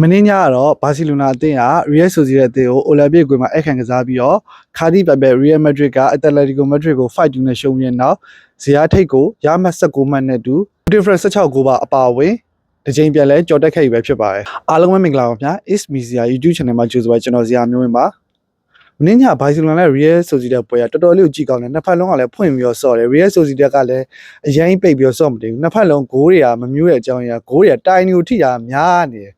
မင်းညကတော့ဘာစီလိုနာအသင်းက Real Sociedad အသင်းကို Olympic ကွင်းမှာအခန့်ကစားပြီးတော့ခါဒီပပ Real Madrid က Atletico Madrid ကို5-2နဲ့ရှုံးပြီးတဲ့နောက်ဇီယာထိတ်ကိုရမှတ်16မှတ်နဲ့တူ difference 16ဂိုးပါအပါအဝင်တစ်ချိန်ပြန်လဲကြော်တက်ခဲ့ပြီပဲဖြစ်ပါတယ်အားလုံးပဲမင်္ဂလာပါဗျာ Is Media YouTube channel မှာကြိုဆိုပါကျွန်တော်ဇီယာမျိုးဝင်ပါမင်းညဘာစီလိုနာနဲ့ Real Sociedad ပွဲကတော်တော်လေးကိုကြည့်ကောင်းတယ်နှစ်ဖက်လုံးကလည်းဖွင့်ပြီးတော့ဆော့တယ် Real Sociedad ကလည်းအရင်ပိတ်ပြီးတော့ဆော့မတည်ဘူးနှစ်ဖက်လုံးဂိုးတွေကမမျိုးတဲ့အကြောင်းအရာဂိုးတွေကတိုင်တွေကိုထိတာများနေတယ်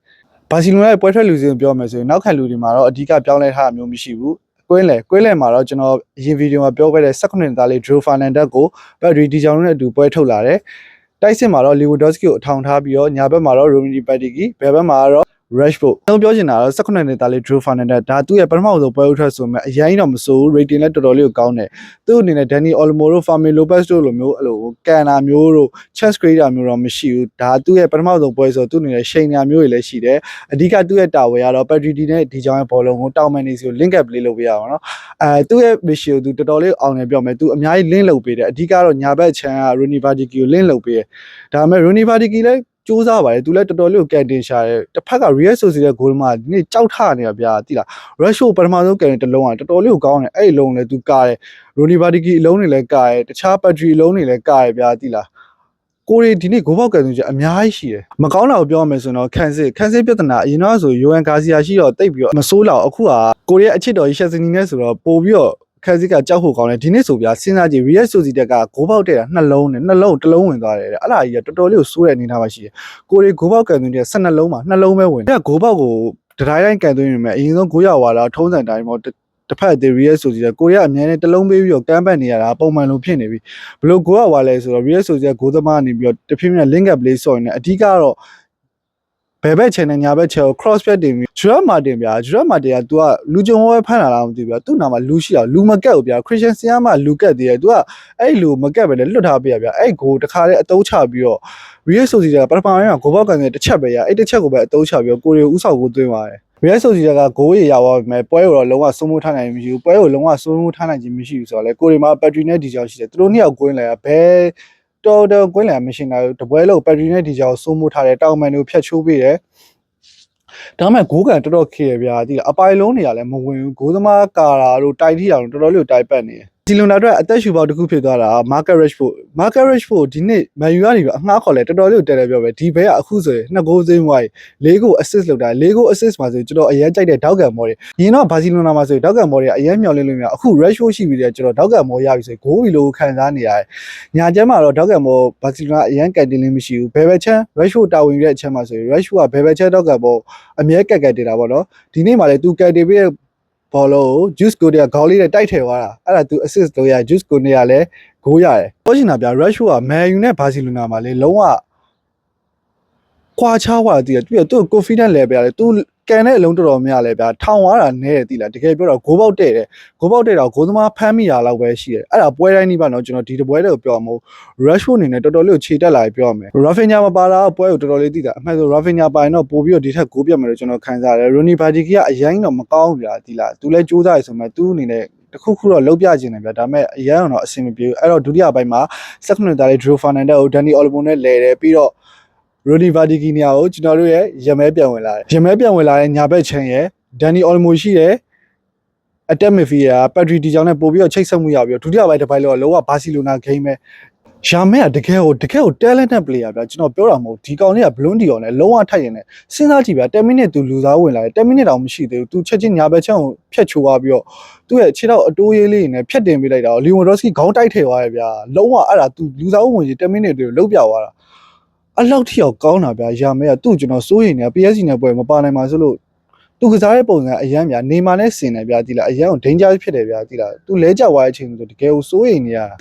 ဘာစီလိုနာရဲ့ပွဲထွက်လူစင်ပြောမယ်ဆိုရင်နောက်ခံလူတွေမှာတော့အဓိကပြောင်းလဲထားတာမျိုးမရှိဘူးကွင်းလေကွင်းလေမှာတော့ကျွန်တော်အရင်ဗီဒီယိုမှာပြောခဲ့တဲ့18နှစ်သားလေး Drew Fernandez ကိုဘက်ဒရီဒီကြောင်နဲ့အတူပွဲထုတ်လာတယ်တိုက်စစ်မှာတော့ Lewandowski ကိုအထောင်ထားပြီးတော့ညာဘက်မှာတော့ Romelu Patiki ဘယ်ဘက်မှာတော့ Rashford ကျွန်တော်ပြောချင်တာကတော့18နှစ်သားလေး Drew Fernandez ဒါသူ့ရဲ့ပထမဆုံးပွဲဥထွက်ဆိုမဲ့အရင်တော့မစိုးဘူး rating လည်းတော်တော်လေးကိုကောင်းတယ်သူ့အနေနဲ့ Danny Olmo တို့ Fermin Lopez တို့လိုမျိုးအဲ့လိုကန်နာမျိုးတို့ chess creator မျိုးတော့မရှိဘူးဒါသူ့ရဲ့ပထမဆုံးပွဲဆိုသူ့အနေနဲ့ရှိန်နာမျိုးတွေလည်းရှိတယ်အဓိကသူ့ရဲ့တာဝယ်ကတော့ Pedri နဲ့ဒီကြောင်ရဲ့ဘောလုံးကိုတောင်းမန်နေစီကို link up play လုပ်ပေးရအောင်နော်အဲသူ့ရဲ့ mission ကိုသူတော်တော်လေးအောင်နေပြောမယ်သူအများကြီး link လုပ်ပေးတယ်အဓိကတော့ညာဘက်ချမ်းက Rooney Bardi ကို link လုပ်ပေးတယ်ဒါပေမဲ့ Rooney Bardi လည်း စူးစမ်းပါတယ်သူလည်းတော်တော်လေးကိုကန်တင်ရှာတယ်တစ်ဖက်က Real Sociedad ဂိုးမှာဒီနေ့ကြောက်ထနေတာဗျာတိလား Rashford ပထမဆုံးကန်တဲ့တစ်လုံးကတော်တော်လေးကိုကောင်းတယ်အဲ့ဒီလုံးလည်းသူကားတယ် Rooney Bardi အလုံးတွေလည်းကားတယ်တခြား Pedri အလုံးတွေလည်းကားတယ်ဗျာတိလားကိုရီဒီနေ့ဂိုးပေါက်ကန်သူကြီးအများကြီးရှိတယ်မကောင်းတာကိုပြောရမယ်ဆိုရင်တော့ခန်းစစ်ခန်းစစ်ပြဿနာအရင်တော့ဆိုယိုအန်ဂါစီယာရှိတော့တိတ်ပြီးတော့မဆိုးလောက်အခုကကိုရီရဲ့အချစ်တော်ကြီးရှက်စနီနဲ့ဆိုတော့ပို့ပြီးတော့ ခန်းစစ်ကကြောက်ဖို့ကောင်းတယ်ဒီနေ့ဆိုပြစဉ်းစားကြည့် Real Sociedad ကဂိုးပေါက်တဲ့တာနှလုံးနဲ့နှလုံးတစ်လုံးဝင်သွားတယ်တဲ့အဲ့ဒါကြီးကတော်တော်လေးကိုစိုးတဲ့အနေအထားမှာရှိတယ်ကိုရီဂိုးပေါက်ကန်သူကြီး12လုံးမှာနှလုံးပဲဝင်တယ်ဂိုးပေါက်ကိုတတိုင်းတိုင်းကန်သွင်းရမယ်အရင်ဆုံးဂိုးရဝါတာထုံးစံတိုင်းပေါ့တစ်ဖက်သေး Real Sociedad ကိုရီးယားအများနဲ့တစ်လုံးပေးပြီးတော့ကမ်းပတ်နေရတာပုံမှန်လိုဖြစ်နေပြီဘယ်လိုကိုကဝါလဲဆိုတော့ Real Sociedad ဂိုးသမားနေပြီးတော့တဖြည်းဖြည်း link up play ဆော့နေတယ်အဓိကတော့ ဘယ်ဘက်ချန်နဲ့ညာဘက်ချန်ကို cross pad တင်ပြီး Gerard Martin ဗျာ Gerard Martin က तू ကလူကြုံဝဲဖမ်းလာတာမသိဘူးဗျာသူ့နာမှာလူရှိတာလူမကက်ဘူးဗျာ Christian Siama လူကက်သေးတယ် तू ကအဲ့လူမကက်ပဲလေလွတ်ထားပေးရဗျာအဲ့ဂိုးတခါတည်းအတုံးချပြီးတော့ Real Sociedad ကပထမပိုင်းကဂိုးပေါက်ကန်တဲ့တစ်ချက်ပဲရအဲ့တစ်ချက်ကိုပဲအတုံးချပြီးတော့ကိုရီကိုဥဆောင်ကိုသွင်းပါတယ် Real Sociedad ကဂိုးရရပါမယ်ပွဲကိုတော့လုံးဝစိုးမိုးထားနိုင်မရှိဘူးပွဲကိုလုံးဝစိုးမိုးထားနိုင်ခြင်းမရှိဘူးဆိုတော့လေကိုရီမှာ Patri နဲ့ဒီကြောင်ရှိတယ်သူတို့နှစ်ယောက်ကွင်းလဲဘယ် တော်တော်ကွင်းလဲမရှင်းတာတပွဲလုံး Patri နဲ့ဒီကြောင်စိုးမိုးထားတယ်တောင်မန်တွေကိုဖျက်ချိုးပေးတယ်ဒါမှမဟုတ်ဂိုးကန်တော်တော်ခေရဗျာဒီအပိုင်လုံးနေရလဲမဝင်ဘူးဂိုးသမားကာရာတို့တိုက်ထိတာတို့တော်တော်လေးကိုတိုက်ပတ်နေတယ် ဒီလုံနာအတွက်အသက်ရှူပေါက်တစ်ခုဖြစ်သွားတာ Market Rashford Market Rashford ဒီနေ့ Man U ကနေပြီးအငှားခေါ်လဲတော်တော်လေးကိုတဲတဲပြောပဲဒီဘဲကအခုဆိုရင်နှစ်ဂိုးစင်းဝိုင်းလေးဂိုး assist လုပ်တာလေးဂိုး assist မှာဆိုကျွန်တော်အရင်ကြိုက်တဲ့ဒေါက်ကန်မော်တွေရင်တော့ဘာစီလိုနာမှာဆိုရင်ဒေါက်ကန်မော်တွေကအရင်မျှော်လင့်လို့မရအခု Rashford ရှိပြီးတဲ့ကျွန်တော်ဒေါက်ကန်မော်ရပြီဆိုရင်ဂိုးဘီလိုခံစားနေရတယ်ညာကျမ်းမှာတော့ဒေါက်ကန်မော်ဘာစီလိုနာအရင်ကန်တင်လင်းမရှိဘူးဘယ်ဘက်ချမ်း Rashford တာဝန်ယူတဲ့အချက်မှာဆိုရင် Rashford ကဘယ်ဘက်ချမ်းဒေါက်ကန်မော်အမြဲကက်ကက်တင်တာပေါ့နော်ဒီနေ့မှာလည်းသူကန်တင်ပြီးတဲ့ ဘောလုံးကို Juice Code ကခေါင်းလေးနဲ့တိုက်ထည့်သွားတာအဲ့ဒါသူ assist လုပ်ရ Juice Code ကလည်းဂိုးရတယ်ပြောချင်တာဗျာ Rashford က Man U နဲ့ Barcelona မှာလေလုံးဝကွာခြားသွားတယ်တည်တယ်သူက confidence level ရတယ်သူ ကန်တဲ့အလုံးတော်တော်များလဲဗျာထောင်သွားတာနဲတယ်တည်လားတကယ်ပြောတော့ဂိုးပေါက်တဲ့တယ်ဂိုးပေါက်တဲ့တော့ဂိုးသမားဖမ်းမိရလောက်ပဲရှိတယ်အဲ့ဒါပွဲတိုင်းနီးပါတော့ကျွန်တော်ဒီတပွဲတွေကိုပြောမှာမဟုတ် Rashford အနေနဲ့တော်တော်လေးကိုခြေတက်လာပြီးပြောရမယ် Rafinha မပါတာကပွဲကိုတော်တော်လေးတည်တာအမှန်ဆို Rafinha ပါရင်တော့ပို့ပြီးတော့ဒီထက်ဂိုးပြတ်မယ်လို့ကျွန်တော်ခံစားရတယ် Rooney Bardi ကအရင်တော့မကောင်းဘူးဗျာတည်လားသူလည်းကြိုးစားရဆိုမှသူ့အနေနဲ့တခုခုတော့လောက်ပြခြင်းတယ်ဗျာဒါပေမဲ့အရန်တော့အဆင်မပြေဘူးအဲ့တော့ဒုတိယပိုင်းမှာ7မိနစ်သားလေး Drew Fernandez ကို Danny Olmo နဲ့လဲတယ်ပြီးတော့ Rooney Bardi ကနီယာကိုကျွန်တော်တို့ရဲ့ရမဲပြန်ဝင်လာတယ်ရမဲပြန်ဝင်လာတဲ့ညာဘက်ချန်ရဲ့ Danny Olmo ရှိတယ် attack midfielder Pedri ဒီကြောင့်နဲ့ပို့ပြီးတော့ချိတ်ဆက်မှုရပြီးတော့ဒုတိယပိုင်းတစ်ပိုင်းလောက်လောကဘာစီလိုနာ game ပဲရှာမဲကတကယ်ကိုတကယ်ကို talented player ဗျာကျွန်တော်ပြောတာမဟုတ်ဒီကောင်လေးက blonde ဒီအောင်နဲ့လုံးဝထိုက်ရင်လည်းစဉ်းစားကြည့်ဗျာ10 minute သူလူစားဝင်လာတယ်10 minute တောင်မရှိသေးဘူးသူချက်ချင်းညာဘက်ချမ်းကိုဖျက်ချိုးသွားပြီးတော့သူ့ရဲ့ခြေထောက်အတိုးရေးလေးနဲ့ဖျက်တင်ပေးလိုက်တာလီဝန်ဒေါစကီခေါင်းတိုက်ထည့်သွားရဗျာလုံးဝအဲ့ဒါသူလူစားဝင်ကြီး10 minute တွေလုံးပြသွားတာ အဲ့လောက်ထိအောင်ကောင်းတာဗျာရာမဲကသူ့ကျွန်တော်စိုးရင်နေ PSG နဲ့ပွဲမပါနိုင်ပါဆိုလို့သူကစားတဲ့ပုံစံအရန်ဗျာနေမာနဲ့ဆင်တယ်ဗျာဒီလားအရန်ကို danger ဖြစ်တယ်ဗျာဒီလားသူလဲကြောက်သွားတဲ့အချိန်ဆိုတကယ်ကိုစိုးရိမ်နေရတာ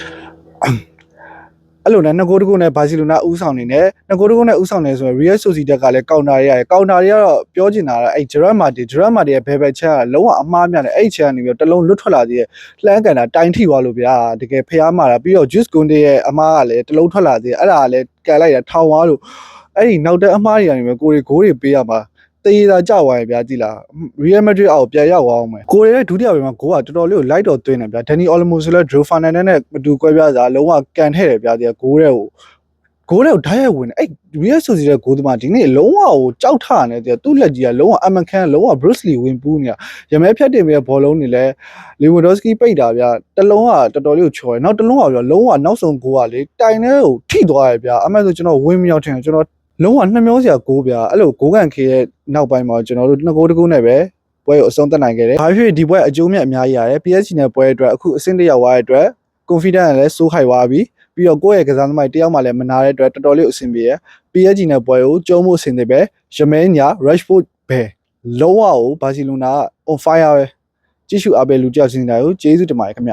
အဲ့လိုနဲ့နှစ်ကိုးတစ်ခုနဲ့ဘာစီလိုနာဥဆောင်နေတယ်နှစ်ကိုးတစ်ခုနဲ့ဥဆောင်နေဆိုရင် Real Sociedad ကလည်းကောင်တာတွေရတယ်ကောင်တာတွေကတော့ပြောချင်တာကအဲ့ Gerard Martin Gerard Martin ရဲ့ဘယ်ဘက်ချက်ကလုံးဝအမှားများတယ်အဲ့ချက်ကနေပြီးတော့တလုံးလွတ်ထွက်လာသေးတယ်လှမ်းကန်တာတိုင်ထိသွားလို့ဗျာတကယ်ဖျားမာတာပြီးတော့ Juice Conde ရဲ့အမှားကလည်းတလုံးထွက်လာသေးတယ်အဲ့ဒါကလည်းကန်လိုက်တာထောင်သွားလို့အဲ့ဒီနောက်တဲ့အမှားတွေကနေပဲကိုရီဂိုးတွေပေးရမှာ တေးသာကြောက်သွားရင်ဗျာကြည်လား Real Madrid အောက်ပြန်ရောက်အောင်မယ်ကိုရီရဲ့ဒုတိယပိုင်းမှာဂိုးကတော်တော်လေးကိုလိုက်တော့သွင်းတယ်ဗျာ Danny Olmo ဆိုလဲ Drew Fernandez နဲ့မတူကွဲပြားစားလုံးဝကန်ထဲ့တယ်ဗျာဒီကဂိုးတဲ့ကိုဂိုးတွေကိုဓာတ်ရိုက်ဝင်တယ်အဲ့ Real ဆိုစီတဲ့ဂိုးသမားဒီနေ့လုံးဝကိုကြောက်ထနေတယ်သူ့လက်ကြီးကလုံးဝအမကန်လုံးဝ Bruce Lee ဝင်ပူးနေတာရမဲဖြတ်တင်ပြီးဘောလုံးတွေလည်း Lewandowski ပိတ်တာဗျတလုံးကတော်တော်လေးကိုချော်တယ်နောက်တလုံးကဗျလုံးဝနောက်ဆုံးဂိုးကလေတိုင်ထဲကိုထိသွားတယ်ဗျအမှန်ဆိုကျွန်တော်ဝင်းမြောက်ထင်တယ်ကျွန်တော် လုံးဝနှမျောစရာဂိုးဗျအဲ့လိုဂိုးကန်ခေရဲ့နောက်ပိုင်းမှာကျွန်တော်တို့နှစ်ဂိုးတစ်ဂိုးနဲ့ပဲပွဲကိုအဆုံးသတ်နိုင်ခဲ့တယ်။ဘာဖြစ်ဖြစ်ဒီပွဲအကျိုးမြတ်အများကြီးရတယ်။ PSG နဲ့ပွဲအတွက်အခုအဆင့်တစ်ရောက်သွားတဲ့အတွက် confidence ကလည်းစိုးခိုက်သွားပြီ။ပြီးတော့ကိုယ့်ရဲ့ကစားသမားတယောက်မှလည်းမနာတဲ့အတွက်တော်တော်လေးအဆင်ပြေရယ် PSG နဲ့ပွဲကိုကျုံးဖို့အဆင်သင့်ပဲရမဲညာ Rashford ပဲလုံးဝကိုဘာစီလိုနာက on fire ပဲကြည့်ရှုအားပေးလူတယောက်ချင်းတိုင်းကိုကျေးဇူးတင်ပါတယ်ခင်ဗျ